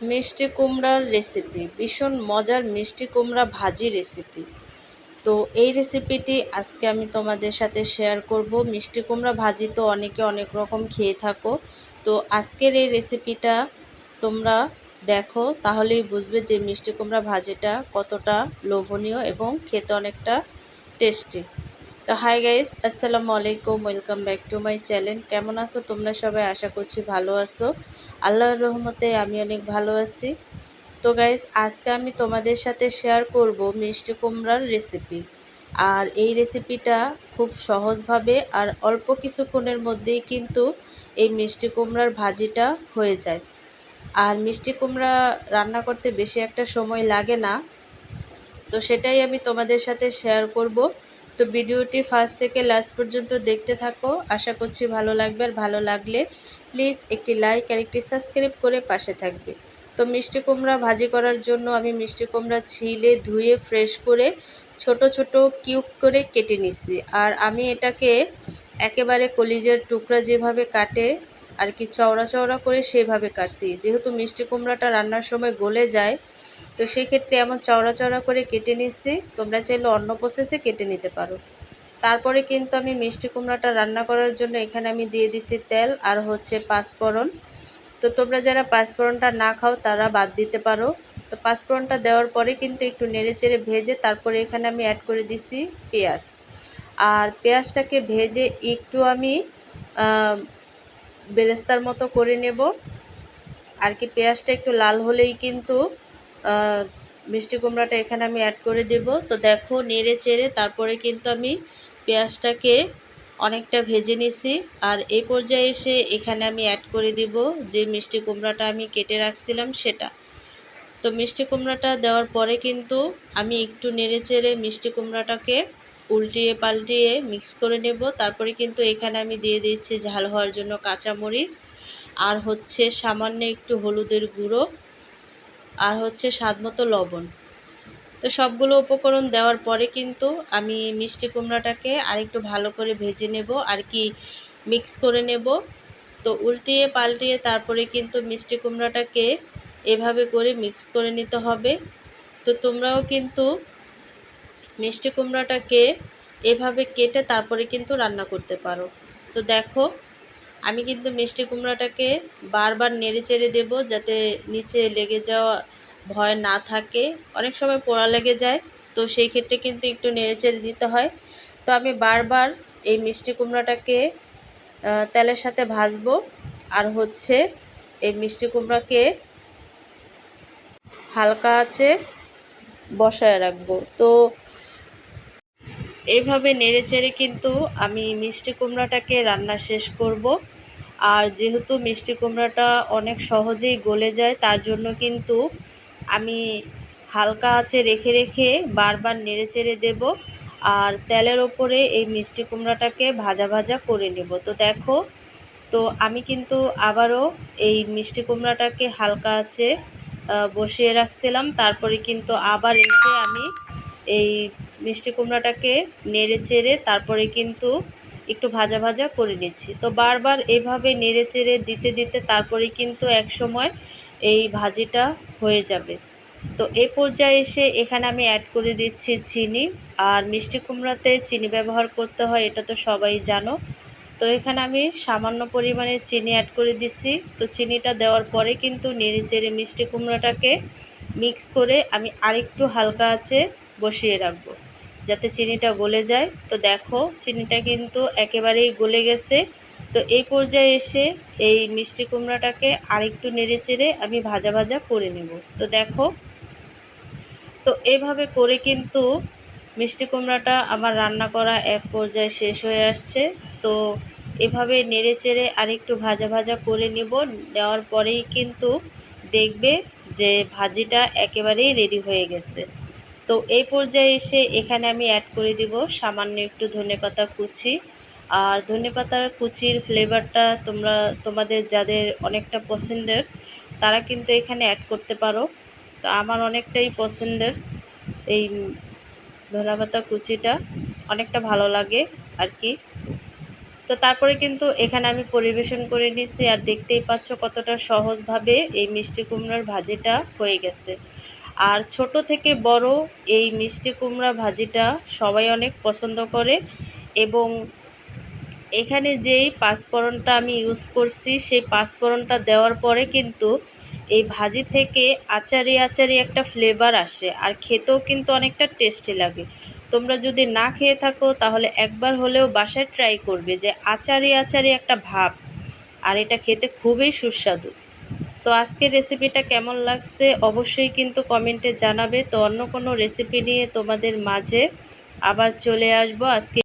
মিষ্টি কুমড়ার রেসিপি ভীষণ মজার মিষ্টি কুমড়া ভাজি রেসিপি তো এই রেসিপিটি আজকে আমি তোমাদের সাথে শেয়ার করব। মিষ্টি কুমড়া ভাজি তো অনেকে অনেক রকম খেয়ে থাকো। তো আজকের এই রেসিপিটা তোমরা দেখো, তাহলেই বুঝবে যে মিষ্টি কুমড়া ভাজিটা কতটা লোভনীয় এবং খেতে অনেকটা টেস্টি তো হাই গাইস আসসালামু আলাইকুম welcome back to my channel কেমন আছো তোমরা সবাই? আশা করছি ভালো আছো। আল্লাহর রহমতে আমি অনেক ভালো আছি। তো গাইস আজকে আমি তোমাদের সাথে শেয়ার করব মিষ্টি কুমড়ার রেসিপি আর এই রেসিপিটা খুব সহজভাবে আর অল্প কিছুক্ষণের মধ্যেই কিন্তু এই মিষ্টি কুমড়ার ভাজিটা হয়ে যায়। আর মিষ্টি কুমড়া রান্না করতে বেশি একটা সময় লাগে না। তো সেটাই আমি তোমাদের সাথে শেয়ার করব। তো ভিডিওটি ফার্স্ট থেকে লাস্ট পর্যন্ত দেখতে থাকো। আশা করছি ভালো লাগবে আর ভালো লাগলে প্লিজ একটি লাইক আর একটি সাবস্ক্রাইব করে পাশে থাকবে। তো মিষ্টি কুমড়া ভাজি করার জন্য আমি মিষ্টি কুমড়া ছিলে ধুয়ে ফ্রেশ করে ছোট ছোট কিউব করে কেটে নিছি। আর আমি এটাকে একেবারে কলিজের টুকরা যেভাবে কাটে আর কি চওড়া চওড়া করে সেভাবে কাটছি। যেহেতু মিষ্টি কুমড়াটা রান্নার সময় গলে যায় তো সেই ক্ষেত্রে এমন চওড়া চওড়া করে কেটে নিচ্ছি। তোমরা চাইলে অন্য প্রসেসে কেটে নিতে পারো। তারপরে কিন্তু আমি মিষ্টি কুমড়াটা রান্না করার জন্য এখানে আমি দিয়ে দিছি তেল আর হচ্ছে পাঁচফোড়ন। তো তোমরা যারা পাঁচফোড়নটা না খাও তারা বাদ দিতে পারো। তো পাঁচফোড়নটা দেওয়ার পরে কিন্তু একটু নেড়ে চেড়ে ভেজে তারপরে এখানে আমি অ্যাড করে দিছি পেঁয়াজ। আর পেঁয়াজটাকে ভেজে একটু আমি বেরেস্তার মতো করে নেব। আর কি পেঁয়াজটা একটু লাল হলেই কিন্তু মিষ্টি কুমড়াটা এখানে আমি অ্যাড করে দেব। তো দেখো, নেড়ে চেড়ে তারপরে কিন্তু আমি পেঁয়াজটাকে অনেকটা ভেজে নিছি। আর এই পর্যায়ে এসে এখানে আমি অ্যাড করে দিব যে মিষ্টি কুমড়াটা আমি কেটে রাখছিলাম সেটা। তো মিষ্টি কুমড়াটা দেওয়ার পরে কিন্তু আমি একটু নেড়ে চেড়ে মিষ্টি কুমড়াটাকে উল্টিয়ে পাল্টিয়ে মিক্স করে নেব। তারপরে কিন্তু এখানে আমি দিয়ে দিচ্ছি ঝাল হওয়ার জন্য কাঁচামরিচ। আর হচ্ছে সামান্য একটু হলুদের গুঁড়ো। আর হচ্ছে স্বাদ মতো লবণ। তো সবগুলো উপকরণ দেওয়ার পরে কিন্তু আমি মিষ্টি কুমড়াটাকে আরেকটু ভালো করে ভেজে নেব আর কি মিক্স করে নেব। তো উল্টিয়ে পাল্টিয়ে তারপরে কিন্তু মিষ্টি কুমড়াটাকে এভাবে করে মিক্স করে নিতে হবে। তো তোমরাও কিন্তু মিষ্টি কুমড়াটাকে এভাবে কেটে তারপরে কিন্তু রান্না করতে পারো। তো দেখো আমি কিন্তু মিষ্টি কুমড়াটাকে বারবার নেড়ে চেড়ে দেবো যাতে নিচে লেগে যাওয়া ভয় না থাকে। অনেক সময় পোড়া লেগে যায়, তো সেই ক্ষেত্রে কিন্তু একটু নেড়ে চেড়ে দিতে হয়। তো আমি বারবার এই মিষ্টি কুমড়াটাকে তেলের সাথে ভাজবো। আর হচ্ছে এই মিষ্টি কুমড়াকে হালকা আছে বসায় রাখব। তো এইভাবে নেড়ে চেড়ে কিন্তু আমি মিষ্টি কুমড়াটাকে রান্না শেষ করব। আর যেহেতু মিষ্টি কুমড়াটা অনেক সহজেই গলে যায়, তার জন্য কিন্তু আমি হালকা আছে রেখে রেখে বারবার নেড়ে চেড়ে দেব। আর তেলের ওপরে এই মিষ্টি কুমড়াটাকে ভাজা ভাজা করে নেব। তো দেখো, তো আমি কিন্তু আবারও এই মিষ্টি কুমড়াটাকে হালকা আছে বসিয়ে রাখছিলাম। তারপরে কিন্তু আবার এসে আমি এই মিষ্টি কুমড়াটাকে নেড়ে চেড়ে তারপরে কিন্তু একটু ভাজা ভাজা করে নিচ্ছি। তো বারবার এভাবে নেড়ে চেড়ে দিতে দিতে তারপরে কিন্তু এক সময় এই ভাজিটা হয়ে যাবে। তো এই পর্যায়ে এসে এখানে আমি অ্যাড করে দিচ্ছি চিনি আর মিষ্টি কুমড়াতে চিনি ব্যবহার করতে হয়, এটা তো সবাই জানো। তো এখানে আমি সামান্য পরিমাণে চিনি অ্যাড করে দিচ্ছি। তো চিনিটা দেওয়ার পরে কিন্তু নেড়ে চেড়ে মিষ্টি কুমড়াটাকে মিক্স করে আমি আরেকটু হালকা আছে বসিয়ে রাখব। যাতে চিনিটা গলে যায়। তো দেখো, চিনিটা কিন্তু একেবারেই গলে গেছে। তো এই পর্যায়ে এসে এই মিষ্টি কুমড়াটাকে আরেকটু নেড়ে চেড়ে আমি ভাজা ভাজা করে নেব। তো দেখো, তো এভাবে করে কিন্তু মিষ্টি কুমড়াটা আমার রান্না করা এক পর্যায়ে শেষ হয়ে আসছে। তো এভাবে নেড়ে চেড়ে আরেকটু ভাজা ভাজা করে নেব। নেওয়ার পরেই কিন্তু দেখবে যে ভাজিটা একেবারেই রেডি হয়ে গেছে। তো এই পর্যায়ে এসে এখানে আমি অ্যাড করে দিব। সামান্য একটু ধনেপাতা কুচি। আর ধনেপাতার কুচির ফ্লেভারটা তোমরা, তোমাদের যাদের অনেকটা পছন্দের, তারা কিন্তু এখানে অ্যাড করতে পারো। তো আমার অনেকটাই পছন্দের এই ধনেপাতা কুচিটা। অনেকটা ভালো লাগে আর কি। তো তারপরে কিন্তু এখানে আমি পরিবেশন করে নিয়েছি আর দেখতেই পাচ্ছ কতটা সহজভাবে এই মিষ্টি কুমড়ার ভাজিটা হয়ে গেছে। আর ছোট থেকে বড় এই মিষ্টি কুমড়া ভাজিটা সবাই অনেক পছন্দ করে এবং এখানে যেই পাঁচফোড়নটা আমি ইউজ করছি, সেই পাঁচফোড়নটা দেওয়ার পরে কিন্তু এই ভাজি থেকে আচারি আচারি একটা ফ্লেভার আসে আর খেতেও কিন্তু অনেকটা টেস্টি লাগে। তোমরা যদি না খেয়ে থাকো তাহলে একবার হলেও বাসায় ট্রাই করবে যে আচারি আচারি একটা ভাব আর এটা খেতে খুবই সুস্বাদু। তো আজকের রেসিপিটা কেমন লাগছে অবশ্যই কিন্তু কমেন্টে জানাবে। তো অন্য কোনো রেসিপি নিয়ে তোমাদের মাঝে আবার চলে আসব। আজকে